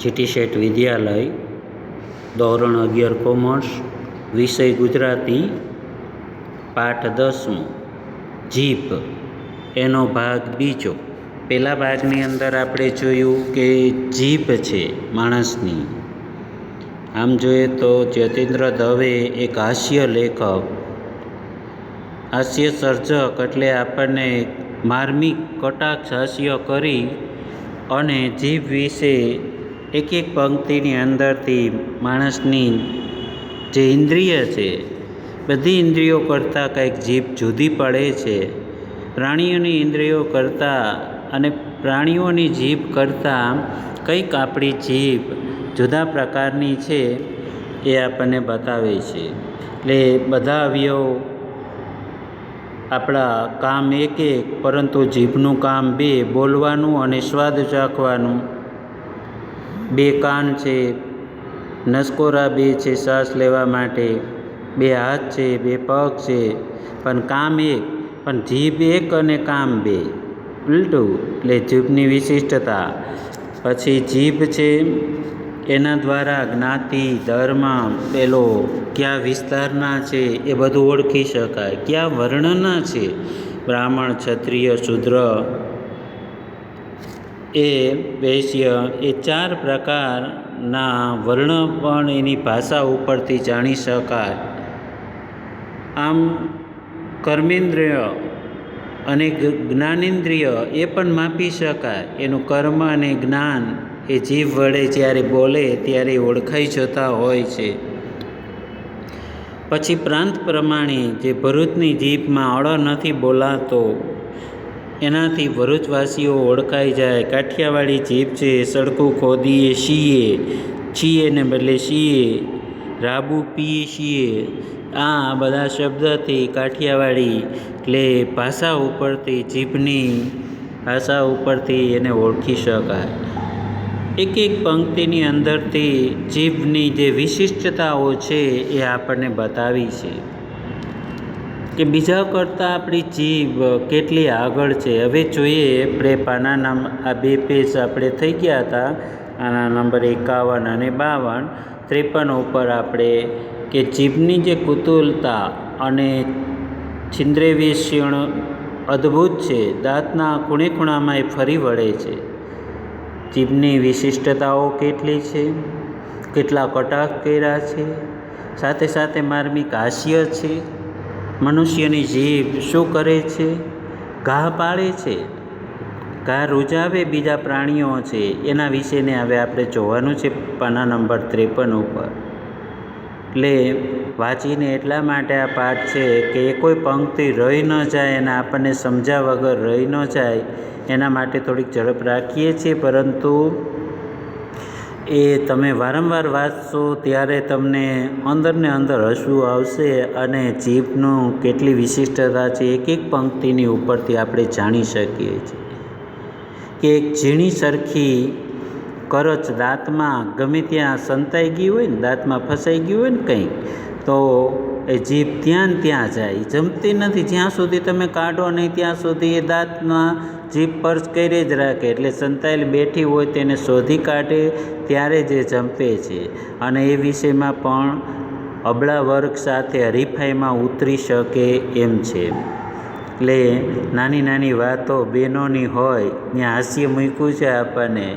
GT શેઠ વિદ્યાલય, ધોરણ અગિયાર commerce, વિષય ગુજરાતી, પાઠ દસમો જીભ એનો ભાગ બીજો. પહેલા ભાગની અંદર આપણે જોયું કે જીભ છે માણસની. આમ જોઈએ તો જતીન્દ્ર દવે એક હાસ્ય લેખક. હાસ્ય સર્જક એટલે આપણને માર્મિક કટાક્ષ હાસ્ય કરી અને જીભ વિશે એક એક પંક્તિની અંદરથી માણસની જે ઇન્દ્રિય છે, બધી ઇન્દ્રિયો કરતાં કંઈક જીભ જુદી પડે છે. પ્રાણીઓની ઇન્દ્રિયો કરતાં અને પ્રાણીઓની જીભ કરતાં કંઈક આપણી જીભ જુદા પ્રકારની છે એ આપણને બતાવે છે. એટલે બધા અવયવ આપણા કામ એક એક, પરંતુ જીભનું કામ બે, બોલવાનું અને સ્વાદ ચાખવાનું. બે કાન છે, નસકોરા બે છે શ્વાસ લેવા માટે. બે હાથ છે, બે પગ છે, પણ કામ એક, પણ જીભ એક અને કામ બે. ઉલટું, એટલે જીભની વિશિષ્ટતા. પછી જીભ છે એના દ્વારા જ્ઞાતિ, ધર્મ, પેલો કયા વિસ્તારના છે એ બધું ઓળખી શકાય. કયા વર્ણના છે? બ્રાહ્મણ, ક્ષત્રિય, શૂદ્ર. એ વૈશ્ય, એ ચાર પ્રકારના વર્ણ પણ એની ભાષા ઉપરથી જાણી શકાય. આમ કર્મેન્દ્રિય અને જ્ઞાનેન્દ્રિય એ પણ માપી શકાય. એનું કર્મ અને જ્ઞાન એ જીભ વડે જ્યારે બોલે ત્યારે ઓળખાઈ જતા હોય છે. પછી પ્રાંત પ્રમાણે જે ભરૂચની જીભમાં અળ નથી બોલાતો, એનાથી ભરૂચવાસીઓ ઓળખાઈ જાય. કાઠિયાવાડી જીભ છે સડકું ખોદીએ શીએ છીએ ને બદલે શીએ રાબુ પીએ છીએ. આ બધા શબ્દથી કાઠિયાવાડી એટલે ભાષા ઉપરથી જીભની ભાષા ઉપરથી એને ઓળખી શકાય. એક એક પંક્તિની અંદરથી જીભની જે વિશિષ્ટતાઓ છે એ આપણને બતાવી છે. કે બીજા કરતાં આપણી જીભ કેટલી આગળ છે. હવે જોઈએ આપણે પાના નામ, આ બે પેજ આપણે થઈ ગયા હતા. આના નંબર એકાવન અને બાવન. ત્રેપન ઉપર આપણે કે જીભની જે કુતુલતા અને છિદ્રેવેષણ અદ્ભુત છે. દાંતના ખૂણે ખૂણામાં એ ફરી વળે છે. જીભની વિશિષ્ટતાઓ કેટલી છે? કેટલા કટાક્ષ કર્યા છે? સાથે સાથે માર્મિક હાસ્ય છે? મનુષ્યની જીભ શું કરે છે? ઘા પાડે છે? ઘા રૂજાવે બીજા પ્રાણીઓ છે? એના વિશેને હવે આપણે જોવાનું છે પાના નંબર ત્રેપન ઉપર. એટલે વાંચીને એટલા માટે આ પાઠ છે કે એ કોઈ પંક્તિ રહી ન જાય અને આપણને સમજ્યા વગર રહી ન જાય, એના માટે થોડીક ઝડપ રાખીએ છીએ. પરંતુ એ તમે વારંવાર વાંચશો ત્યારે તમને અંદરને અંદર હસવું આવશે અને જીભનું કેટલી વિશિષ્ટતા છે એક એક પંક્તિની ઉપરથી આપણે જાણી શકીએ છીએ. કે એક ઝીણી સરખી કરચ દાંતમાં ગમે ત્યાં સંતાઈ ગઈ હોય ને, દાંતમાં ફસાઈ ગયું હોય ને કંઈક, તો એ જીભ ત્યાં ત્યાં જાય. જમતી નથી. જ્યાં સુધી તમે કાઢો નહીં, ત્યાં સુધી એ દાંતમાં જીભ પર્સ કરી જ રાખે. એટલે સંતાયેલી બેઠી હોય તેને શોધી કાઢે, ત્યારે જ જંપે છે. અને એ વિષયમાં પણ અબળા વર્ગ સાથે હરીફાઈમાં ઉતરી શકે એમ છે. એટલે નાની નાની વાતો બહેનોની હોય, ત્યાં હાસ્ય મૂક્યું છે આપણને.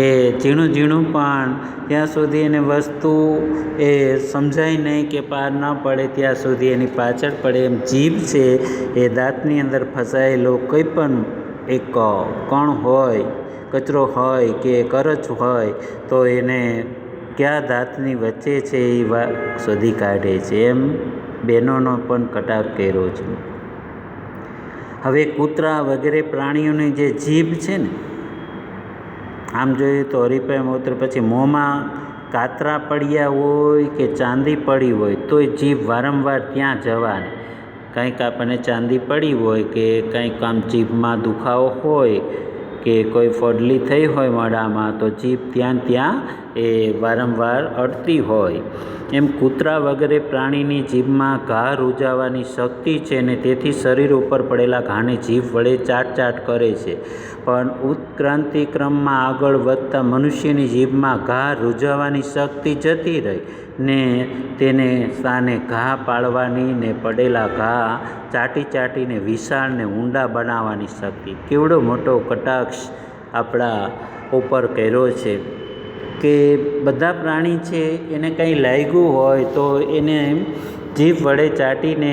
એ ઝીણું ઝીણું પણ ત્યાં સુધી એને વસ્તુ એ સમજાય નહીં કે પાર ન પડે, ત્યાં સુધી એની પાછળ પડે એમ જીભ છે, એ દાંતની અંદર ફસાયેલો કોઈ પણ એક કણ હોય, કચરો હોય કે કરચ હોય, તો એને કયા દાંતની વચ્ચે છે એ વા શોધી કાઢે છે એમ બહેનોનો પણ કટાક્ષ કર્યો છે. હવે કૂતરા વગેરે પ્રાણીઓની જે જીભ છે ને આમ જોઈએ તો હરીફાઈ મૂત્ર પછી મોંમાં કાતરા પડ્યા હોય કે ચાંદી પડી હોય, તોય જીભ વારંવાર ત્યાં જવાની. કંઈક આપણને ચાંદી પડી હોય કે કંઈક આમ જીભમાં દુખાવો હોય કે કોઈ ફડલી થઈ હોય મોઢામાં, તો જીભ ત્યાં ત્યાં એ વારંવાર અડતી હોય. એમ કૂતરા વગેરે પ્રાણીની જીભમાં ઘા રૂજાવાની શક્તિ છે ને તેથી શરીર ઉપર પડેલા ઘાને જીભ વડે ચાટ ચાટ કરે છે. પણ ઉત્ક્રાંતિ ક્રમમાં આગળ વધતા મનુષ્યની જીભમાં ઘા રૂજાવાની શક્તિ જતી રહી ને તેને સ્થાને ઘા પાડવાની ને પડેલા ઘા ચાટી ચાટીને વિશાળ ને ઊંડા બનાવવાની શક્તિ. કેવડો મોટો કટાક્ષ આપણા ઉપર કર્યો છે. કે બધા પ્રાણી છે એને કંઈ લાગ્યું હોય તો એને જીભ વડે ચાટીને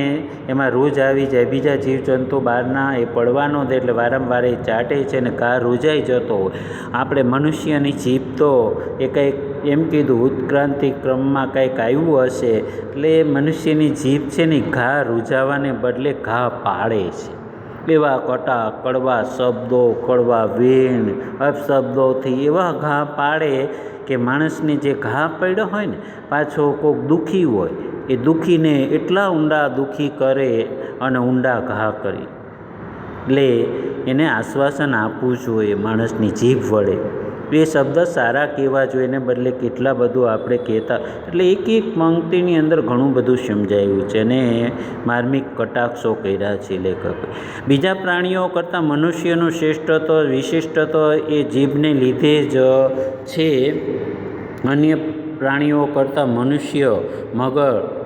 એમાં રૂજ આવી જાય. બીજા જીવજંતુ બહારના એ પડવાનો દે એટલે વારંવાર એ ચાટે છે ને ઘા રૂજાઈ જતો આપણે મનુષ્યની જીભ તો એ કંઈક એમ કીધું ઉત્ક્રાંતિ ક્રમમાં કંઈક આવ્યું હશે એટલે મનુષ્યની જીભ છે ને ઘા રૂજાવાને બદલે ઘા પાડે છે. એવા કટા, કડવા શબ્દો, કડવા વેણ અપશબ્દોથી એવા ઘા પાડે કે માણસને જે ઘા પડ્યો હોય ને, પાછો કોઈક દુઃખી હોય, એ દુઃખીને એટલા ઊંડા દુઃખી કરે અને ઊંડા ઘા કરી. એટલે એને આશ્વાસન આપવું જોઈએ માણસની જીભ વડે. એ શબ્દ સારા કહેવા જોઈએ એને બદલે કેટલા બધું આપણે કહેતા. એટલે એક એક પંક્તિની અંદર ઘણું બધું સમજાયું છે અને માર્મિક કટાક્ષો કર્યા છે લેખકે. બીજા પ્રાણીઓ કરતાં મનુષ્યનું શ્રેષ્ઠત્વ, વિશિષ્ટત્વ એ જીભને લીધે જ છે. અન્ય પ્રાણીઓ કરતાં મનુષ્ય, મગર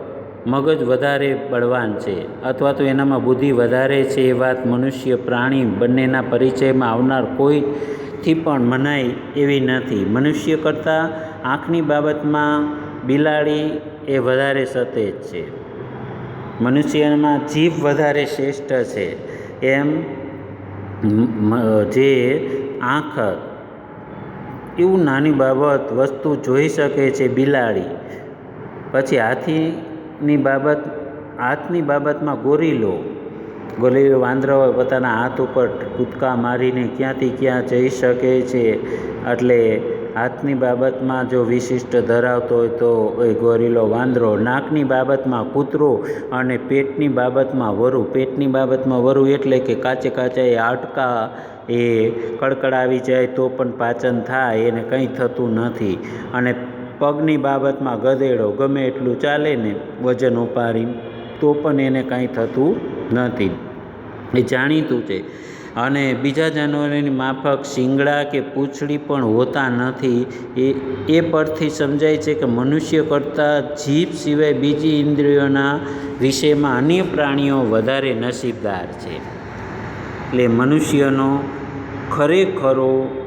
મગજ વધારે બળવાન છે અથવા તો એનામાં બુદ્ધિ વધારે છે એ વાત મનુષ્ય, પ્રાણી બંનેના પરિચયમાં આવનાર કોઈથી પણ મનાય એવી નથી. મનુષ્ય કરતાં આંખની બાબતમાં બિલાડી એ વધારે સતેજ છે. મનુષ્યમાં જીભ વધારે શ્રેષ્ઠ છે. એમ જે આંખ એવું નાની બાબત વસ્તુ જોઈ શકે છે બિલાડી. પછી હાથીની બાબત, હાથની બાબતમાં ગોરીલો ગોરીલો વાંદરો પોતાના હાથ ઉપર કૂદકા મારીને ક્યાંથી ક્યાં જઈ શકે છે? એટલે હાથની બાબતમાં જો વિશિષ્ટ ધરાવતો હોય તો એ ગોરીલો વાંદરો નાકની બાબતમાં કૂતરો અને પેટની બાબતમાં વરુ. પેટની બાબતમાં વરુ એટલે કે કાચે કાચા એ હાડકા એ કડકડાવી જાય તો પણ પાચન થાય, એને કંઈ થતું નથી. અને પગની બાબતમાં ગધેડો ગમે એટલું ચાલે ને વજન ઉપાડી તો પણ એને કાંઈ થતું નથી. એ જાણીતું છે. અને બીજા જાનવરોની માફક શિંગડા કે પૂંછડી પણ હોતા નથી. એ એ પરથી સમજાય છે કે મનુષ્ય કરતાં જીભ સિવાય બીજી ઇન્દ્રિયોના વિષયમાં અન્ય પ્રાણીઓ વધારે નસીબદાર છે. એટલે મનુષ્યનો ખરેખરો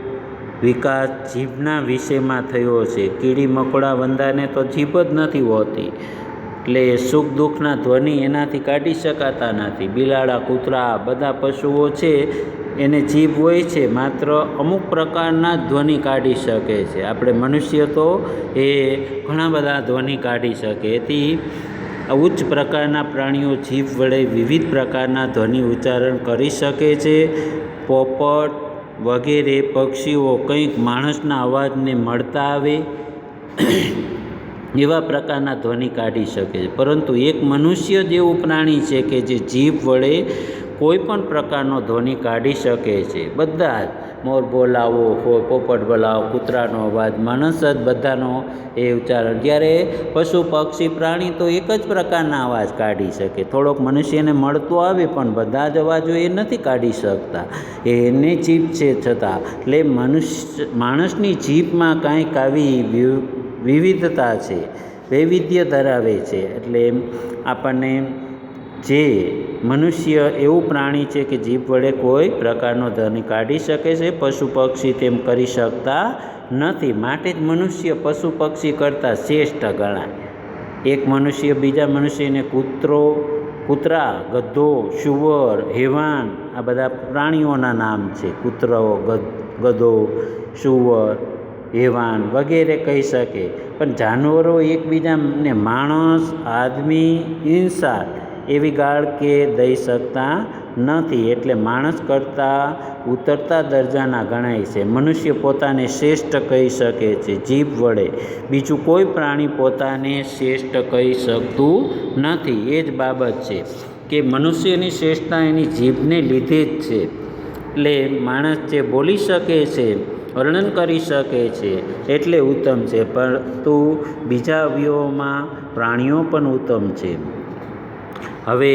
વિકાસ જીભના વિષયમાં થયો છે. કીડી મકોડા વંદાને તો જીભ જ નથી હોતી. એટલે સુખ દુઃખના ધ્વનિ એનાથી કાઢી શકાતા નથી. બિલાડા, કૂતરા બધા પશુઓ છે, એને જીભ હોય છે, માત્ર અમુક પ્રકારના ધ્વનિ કાઢી શકે છે. આપણે મનુષ્ય તો એ ઘણા બધા ધ્વનિ કાઢી શકે. એથી ઉચ્ચ પ્રકારના પ્રાણીઓ જીભ વડે વિવિધ પ્રકારના ધ્વનિ ઉચ્ચારણ કરી શકે છે. પોપટ વગેરે પક્ષીઓ કંઈક માણસના અવાજને મળતા આવે, એવા પ્રકારના ધ્વનિ કાઢી શકે છે. પરંતુ એક મનુષ્ય જેવું પ્રાણી છે કે જે જીભ વડે કોઈ પણ પ્રકારનો ધ્વનિ કાઢી શકે છે. બધા જ મોર બોલાવો પોપટ બોલાવો, કૂતરાનો અવાજ, માણસ જ બધાનો એ ઉચ્ચારણ. જ્યારે પશુ, પક્ષી, પ્રાણી તો એક જ પ્રકારના અવાજ કાઢી શકે. થોડોક મનુષ્યને મળતો આવે પણ બધા જ અવાજો એ નથી કાઢી શકતા. એની જીભ છે છતાં. એટલે મનુષ્ય, માણસની જીભમાં કાંઈક આવી વિવિધતા છે, વૈવિધ્ય ધરાવે છે. એટલે આપણને જે મનુષ્ય એવું પ્રાણી છે કે જીભ વડે કોઈ પ્રકારનો ધ્વનિ કાઢી શકે છે, પશુ પક્ષી તેમ કરી શકતા નથી. માટે જ મનુષ્ય પશુ પક્ષી કરતાં શ્રેષ્ઠ ગણાય. એક મનુષ્ય બીજા મનુષ્યને કૂતરો, કૂતરા, ગધો શુવર હેવાન આ બધા પ્રાણીઓના નામ છે. કૂતરો, ગધો શુવર હેવાન વગેરે કહી શકે. પણ જાનવરો એકબીજાને માણસ, આદમી ઇન્સાન એવી ગાળ કે દઈ શકતા નથી. એટલે માણસ કરતાં ઉતરતા દરજાના ગણાય છે. મનુષ્ય પોતાને શ્રેષ્ઠ કહી શકે છે, જીભ વડે. બીજું કોઈ પ્રાણી પોતાને શ્રેષ્ઠ કહી શકતું નથી. એ જ બાબત છે કે મનુષ્યની શ્રેષ્ઠતા એની જીભને લીધે જ છે. એટલે માણસ જે બોલી શકે છે, વર્ણન કરી શકે છે, એટલે ઉત્તમ છે. પરંતુ બીજા અવયવોમાં પ્રાણીઓ પણ ઉત્તમ છે. હવે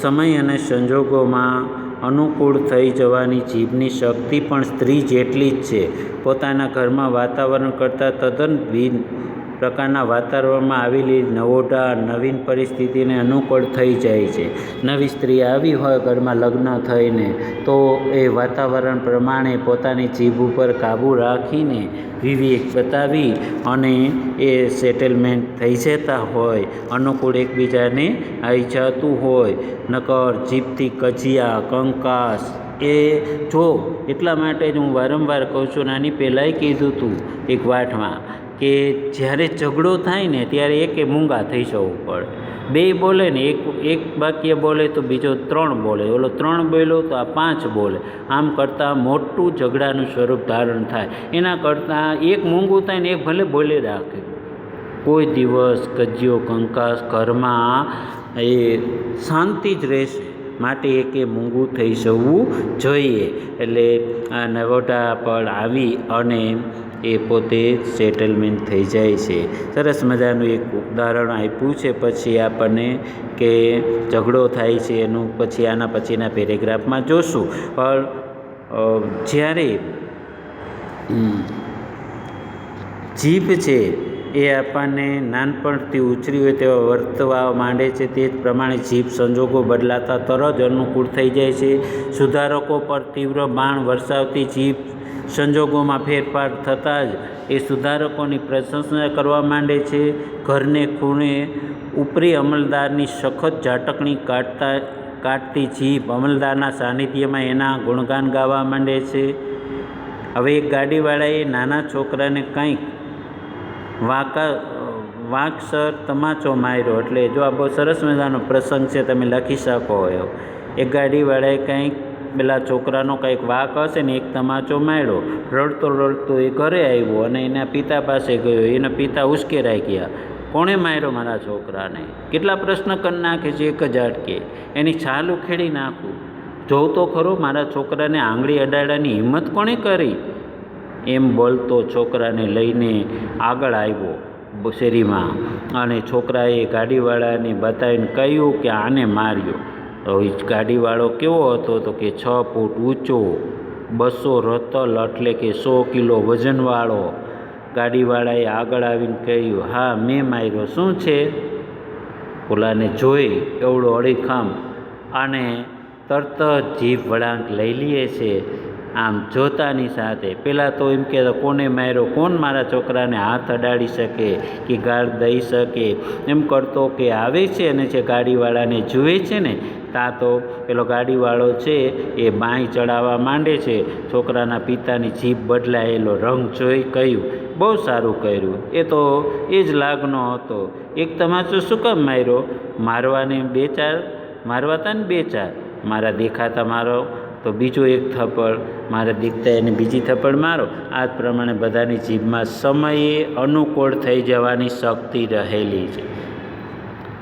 સમય અને સંજોગોમાં અનુકૂળ થઈ જવાની જીભની શક્તિ પણ સ્ત્રી જેટલી જ છે. પોતાના ઘરમાં વાતાવરણ કરતાં તદ્દન ભિન્ન પ્રકારના વાતાવરણમાં આવેલી નવોઢા નવીન પરિસ્થિતિને અનુકૂળ થઈ જાય છે. નવી સ્ત્રી આવી હોય, ઘરમાં લગ્ન થઈને, તો એ વાતાવરણ પ્રમાણે પોતાની જીભ ઉપર કાબૂ રાખીને વિવેક બતાવી અને એ સેટલમેન્ટ થઈ જતા હોય, અનુકૂળ એકબીજાને આવી જતું હોય. નકર જીભથી કજિયા, કંકાસ, એ જો એટલા માટે જ હું વારંવાર કહું છું, નાની પહેલાંય કીધું હતું એક વાટમાં કે જ્યારે ઝઘડો થાય ને ત્યારે એકે મૂંગા થઈ જવું પડે. બે બોલે ને, એક એક વાક્ય બોલે તો બીજો ત્રણ બોલે. ઓલો ત્રણ બોલ્યો તો આ પાંચ બોલે. આમ કરતાં મોટું ઝઘડાનું સ્વરૂપ ધારણ થાય. એના કરતાં એક મૂંગું થાય ને એક ભલે બોલે રાખે. કોઈ દિવસ કજિયો કંકાસ, ઘરમાં એ શાંતિ જ રહેશે. માટે એકે મૂંગું થઈ જવું જોઈએ. એટલે આ નવોટા પર આવી અને એ પોતે સેટલમેન્ટ થઈ જાય છે. સરસ મજાનું એક ઉદાહરણ આપ્યું છે. પછી આપણને કે ઝઘડો થાય છે એનું પછી આના પછીના પેરેગ્રાફમાં જોશું. પણ જ્યારે જીભ છે એ આપણને નાનપણથી ઉછરી હોય તેવા વર્તવા માંડે છે તે જ પ્રમાણે જીભ સંજોગો બદલાતા તરત અનુકૂળ થઈ જાય છે. સુધારકો પર તીવ્ર બાણ વરસાવતી જીભ સંજોગોમાં ફેરફાર થતાં જ એ સુધારકોની પ્રશંસા કરવા માંડે છે. ઘરને ખૂણે ઉપરી અમલદારની સખત ઝાટકણી કાઢતા, કાઢતી જીભ અમલદારના સાનિધ્યમાં એના ગુણગાન ગાવા માંડે છે. હવે એક ગાડીવાળાએ નાના છોકરાને કંઈક વાંકા વાંકસર તમાચો માર્યો એટલે જો આ બહુ સરસ મજાનો પ્રસંગ છે તમે લખી શકો એવો એક ગાડીવાળાએ કંઈક પેલા છોકરાનો કંઈક વાક હશે ને એક તમાચો માર્યો. રડતો રડતો એ ઘરે આવ્યો અને એના પિતા પાસે ગયો. એના પિતા ઉશ્કેરાઈ ગયા કોણે માર્યો મારા છોકરાને? કેટલા પ્રશ્ન કરી નાખે છે? એક જ અટકે એની છાલ ઉખેડી નાખું. જોઉં તો ખરો, મારા છોકરાને આંગળી અડાડવાની હિંમત કોણે કરી? એમ બોલતો છોકરાને લઈને આગળ આવ્યો શેરીમાં. અને છોકરાએ ગાડીવાળાને બતાવીને કહ્યું કે આને માર્યો. ગાડીવાળો કેવો હતો તો કે છ ફૂટ ઊંચો, બસો રતલ એટલે કે સો કિલો વજનવાળો. ગાડીવાળાએ આગળ આવીને કહ્યું, હા, મેં માર્યો. શું છે? ઓલાને જોઈ એવડો અડીખમ. અને તરત જ જીભ વળાંક લઈ લે છે. આમ જોતાની સાથે. પહેલાં તો એમ કે, કોને માર્યો? કોણ મારા છોકરાને હાથ અડાડી શકે કે ગાળ દઈ શકે? એમ કરતો કે, આવે છે અને જે ગાડીવાળાને જુએ છે ને ત્યાં તો પેલો ગાડીવાળો છે એ બાંય ચડાવવા માંડે છે. છોકરાના પિતાની જીભ બદલાયેલો રંગ જોઈ કહ્યું, બહુ સારું કર્યું. એ તો એ જ લાગનો હતો. એક તમાચો શું કામ માર્યો? મારવાને બે ચાર મારવા હતા ને બે ચાર. મારા દેખાતા મારો તો બીજો એક થપ્પડ. મારા દીકતા એને બીજી થપ્પડ મારો. આ જ પ્રમાણે બધાની જીભમાં સમયે અનુકૂળ થઈ જવાની શક્તિ રહેલી છે.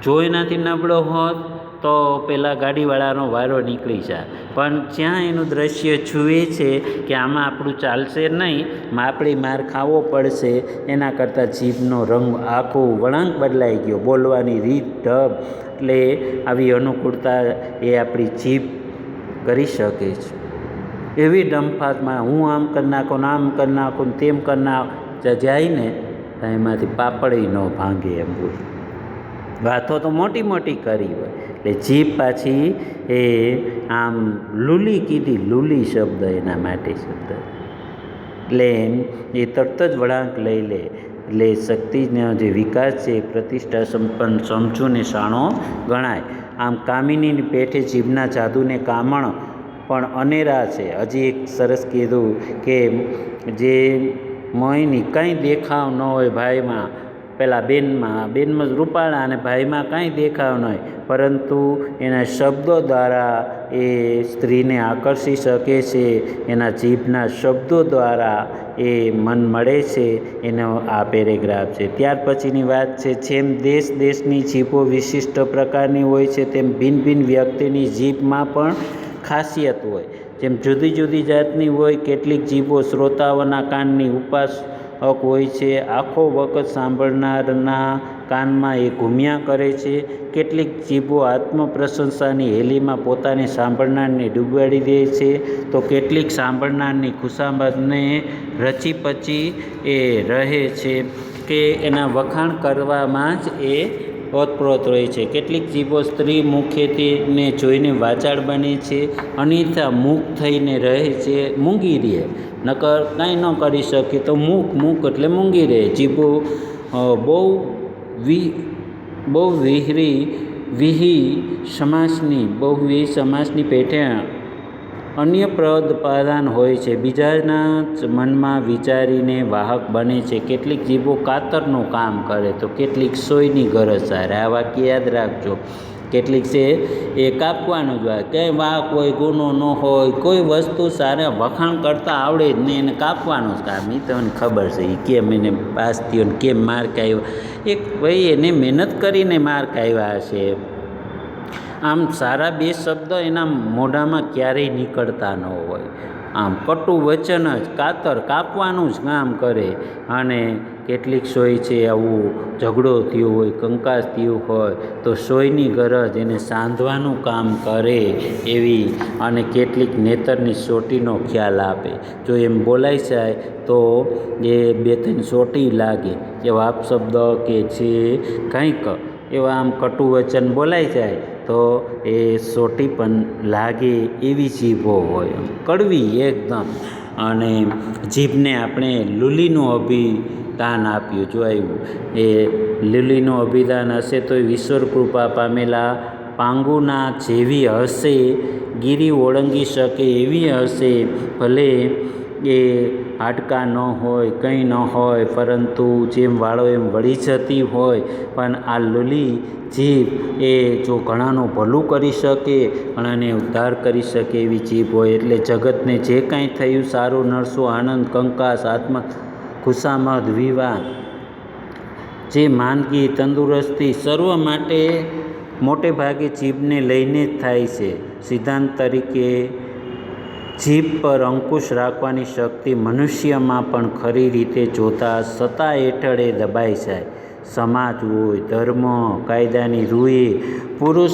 જો એનાથી નબળો હોત તો પેલા ગાડીવાળાનો વારો નીકળી જાય. પણ જ્યાં એનું દ્રશ્ય જુએ છે કે આમાં આપણું ચાલશે નહીં આપણે માર ખાવો પડશે, એના કરતાં જીભનો રંગ આખો વળાંક બદલાઈ ગયો. બોલવાની રીત, ઢબ, એટલે આવી અનુકૂળતા એ આપણી જીભ કરી શકે છે. એવી ડંફાતમાં હું આમ કરી નાખું આમ કરી નાખું તેમ કરી નાખ, જાય ને એમાંથી પાપડી ન ભાંગે એમ બોલ. વાતો તો મોટી મોટી કરી હોય. એટલે જીભ પાછી એ આમ લૂલી કીધી, લૂલી શબ્દ એના માટે શબ્દ. એટલે એ તરત જ વળાંક લઈ લે. એટલે શક્તિનો જે વિકાસ છે, પ્રતિષ્ઠા સંપન્ન સમજૂને શાણો ગણાય. આમ કામિનીની પેઠે જીભના જાદુને કામણ પણ અનેરા છે. હજી એક સરસ કીધું કે જે મોયની કંઈ દેખાવ ન હોય ભાઈમાં પેલા બેનમાં બેનમાં રૂપાળા અને ભાઈમાં કાંઈ દેખાવ નહીં પરંતુ એના શબ્દો દ્વારા એ સ્ત્રીને આકર્ષી શકે છે, એના જીભના શબ્દો દ્વારા એ મન મળે છે, એનો આ પેરેગ્રાફ છે. ત્યાર પછીની વાત છે, જેમ દેશ દેશની જીભો વિશિષ્ટ પ્રકારની હોય છે, તેમ ભિન્ન ભિન્ન વ્યક્તિની જીભમાં પણ ખાસિયત હોય. જેમ જુદી જુદી જાતની હોય, કેટલીક જીભો શ્રોતાઓના કાનની ઉપાસક હોય છે. આખો વખત સાંભળનારના કાનમાં એ ઘૂમ્યા કરે છે. કેટલીક જીભો આત્મપ્રશંસાની હેલીમાં પોતાની સાંભળનારને ડૂબાડી દે છે. તો કેટલીક સાંભળનારની ખુશામદને રચી પચી એ રહે છે કે એના વખાણ કરવામાં જ એ ઓતપ્રોત રહે છે. કેટલીક જીભો સ્ત્રી મુખેથીને જોઈને વાચાળ બને છે. અન્યથા મૂક થઈને રહે છે, મૂંગી રહે. નકર કાંઈ ન કરી શકે તો મૂક મૂક એટલે મૂંગી રહે. જીભો બહુ વી બહુ વિહરી, વિહી સમાસની બહુવિહ સમાસની પેટે અન્ય પ્રદ પ્રદાન હોય છે. બીજાના જ મનમાં વિચારીને વાહક બને છે. કેટલીક જીભો કાતરનું કામ કરે તો કેટલીક સોયની ગરજ સારે આ વાક્ય યાદ રાખજો. કેટલીક છે એ કાપવાનું જ હોય ક્યાંય વાહક હોય, ગુનો ન હોય, કોઈ વસ્તુ સારા વખાણ કરતાં આવડે જ નહીં, એને કાપવાનું જ કામ. એ તમને ખબર છે એ કેમ એને પાસ થયો કેમ માર્ક આવ્યો એક ભાઈ એને મહેનત કરીને માર્ક આવ્યા હશે આમ સારા બે શબ્દ એના મોઢામાં ક્યારેય નીકળતા ન હોય. આમ કટુ વચન જ, કાતર કાપવાનું જ કામ કરે. અને કેટલીક સોય છે, આવું ઝઘડો થયો હોય, કંકાસ થયું હોય, તો સોયની ગરજ એને સાંધવાનું કામ કરે એવી અને કેટલીક નેતરની સોટીનો ખ્યાલ આપે. જો એમ બોલાઈ જાય તો એ બે ત્રણ સોટી લાગે. એવા આપશબ્દ કે છે, કંઈક. એવા આમ કટુ વચન બોલાઈ જાય તો એ સોટી પણ લાગે એવી જીભો હોય કડવી એકદમ. અને જીભને આપણે લુલીનું અભિદાન આપ્યું જો આવ્યું એ લુલીનું અભિદાન હશે તો એ ઈશ્વર કૃપા પામેલા પાંગુના જેવી હશે, ગીરી ઓળંગી શકે એવી હશે. ભલે એ હાડકાં ન હોય, કંઈ ન હોય, પરંતુ જેમ વાળો એમ વળી જતી હોય. પણ આ લુલી જીભ એ જો ઘણાનું ભલું કરી શકે, ઘણાને ઉદ્ધાર કરી શકે એવી જીભ હોય. એટલે જગતને જે કાંઈ થયું, સારું, નરસું, આનંદ, કંકાસ, આત્મા ખુશામદ વિવાહ, જે માંદગી, તંદુરસ્તી, સર્વ માટે મોટે ભાગે જીભને લઈને જ થાય છે. સિદ્ધાંત તરીકે જીભ પર અંકુશ રાખવાની શક્તિ મનુષ્યમાં પણ ખરી રીતે જોતા સત્તા હેઠળ એ દબાઈ જાય. સમાજ હોય, ધર્મ, કાયદાની રૂએ પુરુષ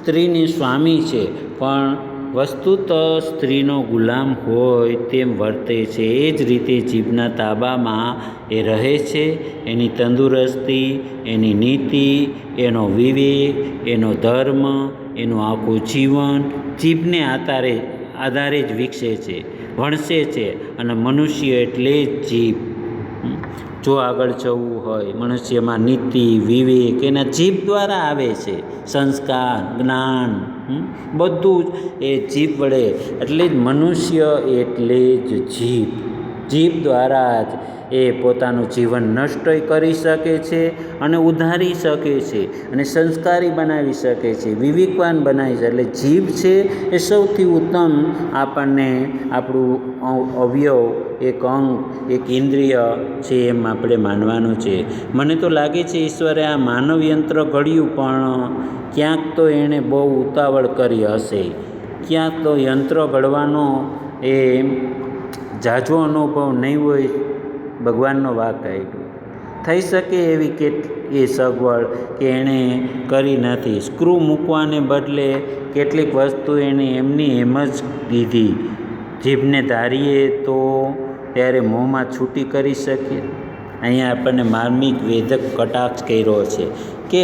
સ્ત્રીની સ્વામી છે, પણ વસ્તુત સ્ત્રીનો ગુલામ હોય તેમ વર્તે છે. એ જ રીતે જીભના તાબામાં એ રહે છે. એની તંદુરસ્તી, એની નીતિ, એનો વિવેક, એનો ધર્મ, એનું આખું જીવન જીભને આધારે આધારે જ વિકસે છે, વણસે છે અને મનુષ્ય એટલે જ જીભ. જો આગળ જવું હોય, મનુષ્યમાં નીતિ, વિવેક એના જીભ દ્વારા આવે છે. સંસ્કાર, જ્ઞાન બધું જ એ જીભ વડે. એટલે જ મનુષ્ય એટલે જ જીભ. જીભ દ્વારા જ એ પોતાનું જીવન નષ્ટ કરી શકે છે અને ઉધારી શકે છે અને સંસ્કારી બનાવી શકે છે, વિવેકવાન બનાવી શકે એટલે જીભ છે એ સૌથી ઉત્તમ આપણને આપણું અવયવ, એક અંગ, એક ઇન્દ્રિય છે એમ આપણે માનવાનું છે. મને તો લાગે છે ઈશ્વરે આ માનવ યંત્ર ઘડ્યું, પણ ક્યાંક તો એણે બહુ ઉતાવળ કરી હશે. ક્યાંક તો યંત્ર ઘડવાનો એ ઝાઝો અનુભવ નહીં હોય, ભગવાનનો વાક કાઢ્યો. થઈ શકે એવી કેટલી સગવડ કે એણે કરી નથી. સ્ક્રૂ મૂકવાને બદલે કેટલીક વસ્તુ એણે એમની એમ જ દીધી. જીભને ધારીએ તો ત્યારે મોંમાં છૂટી કરી શકીએ. અહીંયા આપણને માર્મિક વેધક કટાક્ષ કર્યો છે કે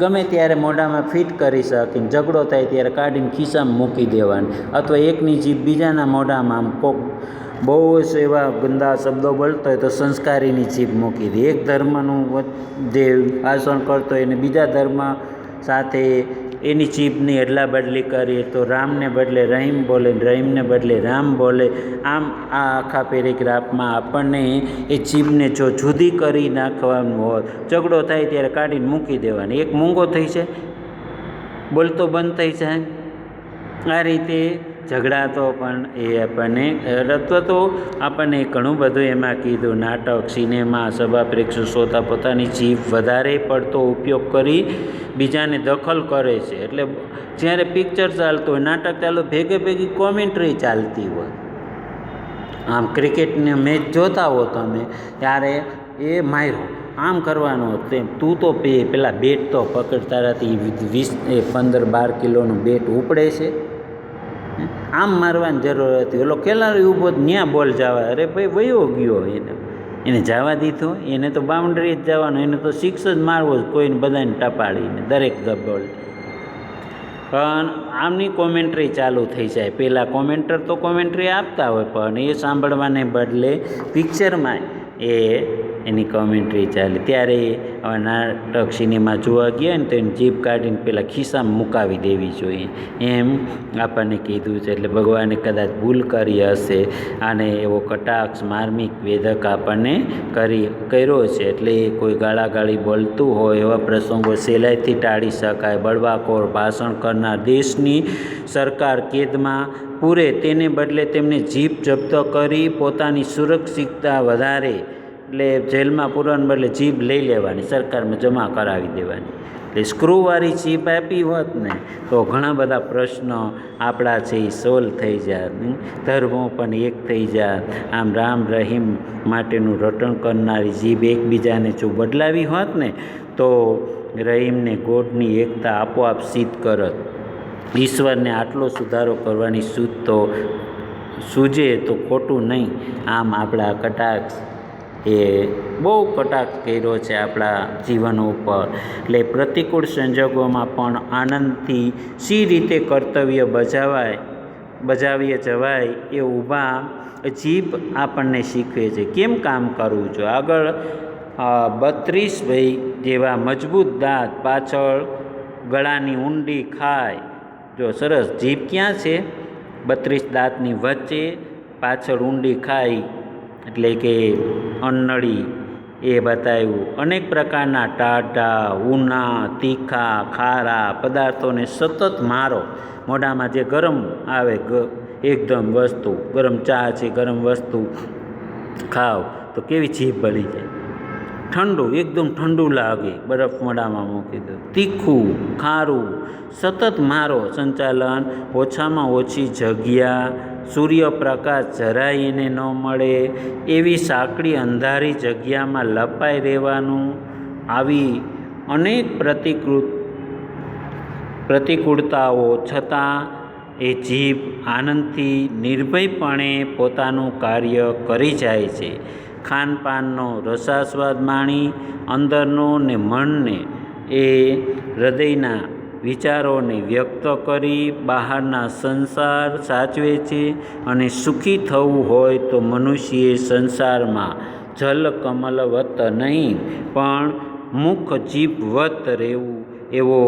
ગમે ત્યારે મોઢામાં ફિટ કરી શકીને ઝઘડો થાય ત્યારે કાઢીને ખિસ્સામાં મૂકી દેવાની, અથવા એકની જીભ બીજાના મોઢામાં આમ કોક બહુ જ એવા ગંદા શબ્દો બોલતો હોય તો સંસ્કારીની જીભ મૂકી દે. એક ધર્મનું જે ભાષણ કરતો હોય એને બીજા ધર્મ સાથે એની જીભની અદલા બદલી કરીએ તો રામને બદલે રહીમ બોલે, રહીમને બદલે રામ બોલે. આમ આ આખા પેરેગ્રાફમાં આપણને એ જીભને જો જુદી કરી નાખવાનું હોય, ઝઘડો થાય ત્યારે કાઢીને મૂકી દેવાની. એક મૂંગો થઈ જાય, બોલતો બંધ થઈ જાય. આ રીતે ઝઘડાતો પણ એ આપણને અથવા તો આપણને ઘણું બધું એમાં કીધું. નાટક, સિનેમા સભા પ્રેક્ષક શ્રોતા પોતાની જીભ વધારે પડતો ઉપયોગ કરી બીજાને દખલ કરે છે. એટલે જ્યારે પિક્ચર ચાલતું હોય, નાટક ચાલુ ભેગે ભેગી કોમેન્ટ્રી ચાલતી હોય. આમ ક્રિકેટની મેચ જોતા હો તમે, ત્યારે એ માર્યો આમ કરવાનો તેમ. તું તો પેલા બેટ તો પકડ, તારાથી વીસ પંદર બાર કિલોનું બેટ ઉપડે છે. આમ મારવાની જરૂર હતી. ઓલો કેલારી ઊભો ન્યા બોલ જવા. અરે ભાઈ, વયો ગયો એને. એને જવા દીધો. એને તો બાઉન્ડ્રી જ જવાનું. એને તો સિક્સ જ મારવો જ કોઈને બધાને ટપાડીને, દરેક બોલ. પણ આમની કોમેન્ટ્રી ચાલુ થઈ જાય. પહેલાં કોમેન્ટર તો કોમેન્ટ્રી આપતા હોય, પણ એ સાંભળવાને બદલે પિક્ચરમાં એ એની કોમેન્ટ્રી ચાલે. ત્યારે હવે નાટક સિનેમા જોવા ગયા ને તો એની જીભ કાઢીને પહેલાં ખિસ્સામાં મુકાવી દેવી જોઈએ. એમ આપણને કીધું છે. એટલે ભગવાને કદાચ ભૂલ કરી હશે. અને એવો કટાક્ષ, માર્મિક વેધક આપણને કરી, કર્યો છે. એટલે કોઈ ગાળાગાળી બોલતું હોય એવા પ્રસંગો સહેલાઈથી ટાળી શકાય. બળવાખોર ભાષણ કરનાર દેશની સરકાર કેદમાં પૂરે. તેને બદલે તેમને જીભ જપ્ત કરી પોતાની સુરક્ષિતતા વધારે એટલે જેલમાં પૂરવાને બદલે જીભ લઈ લેવાની, સરકારમાં જમા કરાવી દેવાની. એટલે સ્ક્રૂવાળી જીપ આપી હોત ને, તો ઘણા બધા પ્રશ્નો આપણા છે એ સોલ્વ થઈ જાત. ધર્મો પણ એક થઈ જાત. આમ રામ રહીમ માટેનું રટણ કરનારી જીભ એકબીજાને જો બદલાવી હોત ને, તો રહીમને ગોડની એકતા આપોઆપ સિદ્ધ કરત. ઈશ્વરને આટલો સુધારો કરવાની સૂઝ તો સૂજે તો ખોટું નહીં. આમ આપણા કટાક્ષ એ બહુ કટાક્ષ કર્યો છે આપણા જીવન ઉપર. એટલે પ્રતિકૂળ સંજોગોમાં પણ આનંદથી સી રીતે કર્તવ્ય બજાવાય, બજાવીએ જવાય એ ઊભા જીભ આપણને શીખવે છે. કેમ કામ કરવું જોઈએ આગળ બત્રીસ ભાઈ જેવા મજબૂત દાંત, પાછળ ગળાની ઊંડી ખાય. જો સરસ, જીભ ક્યાં છે? બત્રીસ દાંતની વચ્ચે પાછળ ઊંડી ખાઈ એટલે કે અન્નળી એ બતાવ્યું. અનેક પ્રકારના ટાઢા ઉના તીખા, ખારા પદાર્થોને સતત મારો. મોઢામાં જે ગરમ આવે એકદમ વસ્તુ, ગરમ ચા છે, ગરમ વસ્તુ ખાવ તો કેવી જીભ બળી જાય. ઠંડુ, એકદમ ઠંડુ લાગે બરફ મોઢામાં મૂકી દો. તીખું, ખારું, સતત મારો સંચાલન, ઓછામાં ઓછી જગ્યા, સૂર્યપ્રકાશ જરાય એને ન મળે, એવી સાંકડી અંધારી જગ્યામાં લપાઈ રહેવાનું, આવી અનેક પ્રતિકૃત, પ્રતિકૂળતાઓ છતાં એ જીભ આનંદથી નિર્ભયપણે પોતાનું કાર્ય કરી જાય છે. ખાનપાનનો રસાસ્વાદ માણી અંદરનો ને મનને એ હૃદયના વિચારોને વ્યક્ત કરી બહારના સંસાર સાચવે છે અને સુખી થવું હોય તો મનુષ્યએ સંસારમાં જલ કમલવત નહીં, પણ મુખ જીભવત રહેવું એવો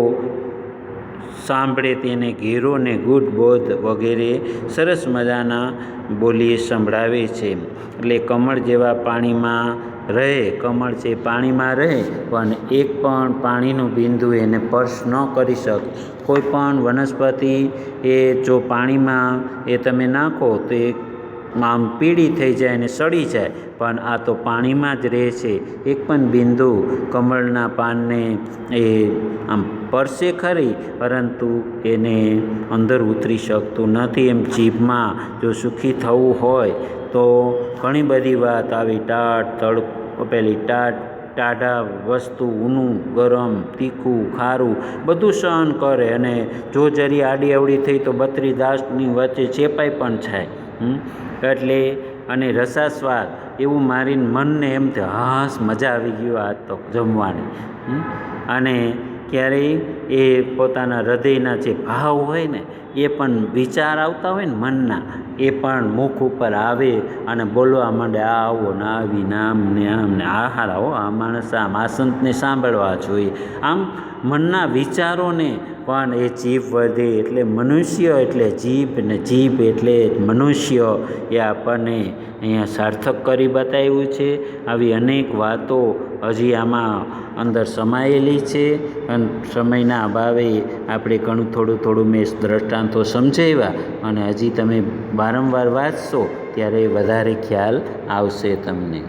સાંભળે તેને ઘેરો ને ગુડ બોધ વગેરે સરસ મજાના બોલીએ સંભળાવે છે. એટલે કમળ જેવા પાણીમાં રહે, કમળ છે પાણીમાં રહે, પણ એક પણ પાણીનું બિંદુ એને સ્પર્શ ન કરી શકે. કોઈ પણ વનસ્પતિ એ જો પાણીમાં એ તમે નાખો તો એ આમ પીળી થઈ જાય અને સડી જાય, પણ આ તો પાણીમાં જ રહે છે. એક પણ બિંદુ કમળના પાનને એ આમ પરસે ખરી, પરંતુ એને અંદર ઉતરી શકતું નથી. એમ જીભમાં જો સુખી થવું હોય, તો ઘણી બધી વાત આવી. ટાટ તડ પેલી ટાટ, ટાઢા વસ્તુ, ઊનું, ગરમ, તીખું, ખારું, બધું સહન કરે અને જો જરી આડી અવડી થઈ તો બત્રી દાસની વચ્ચે ચેપાઈ પણ થાય? એટલે અને રસાસ્વાદ એવું મારીને મનને એમ થાય હાસ મજા આવી ગયું આજ તો જમવાની? અને ક્યારેય એ પોતાના હૃદયના જે ભાવ હોય ને, એ પણ વિચાર આવતા હોય ને મનના, એ પણ મુખ ઉપર આવે અને બોલવા માંડે આવો ને આવી ને આમ ને આમ ને. આહાર, આવો, આ માણસ આમ, આ સંતને સાંભળવા જોઈએ. આમ મનના વિચારોને પણ એ જીભ વધે એટલે મનુષ્ય એટલે જીભ ને જીભ એટલે મનુષ્ય, એ આપણને અહીંયા સાર્થક કરી બતાવ્યું છે. આવી અનેક વાતો હજી આમાં અંદર સમાયેલી છે. અને સમયના અભાવે આપણે ઘણું થોડું થોડું મેં દ્રષ્ટાંતો સમજાવ્યા અને હજી તમે વારંવાર વાંચશો ત્યારે વધારે ખ્યાલ આવશે તમને.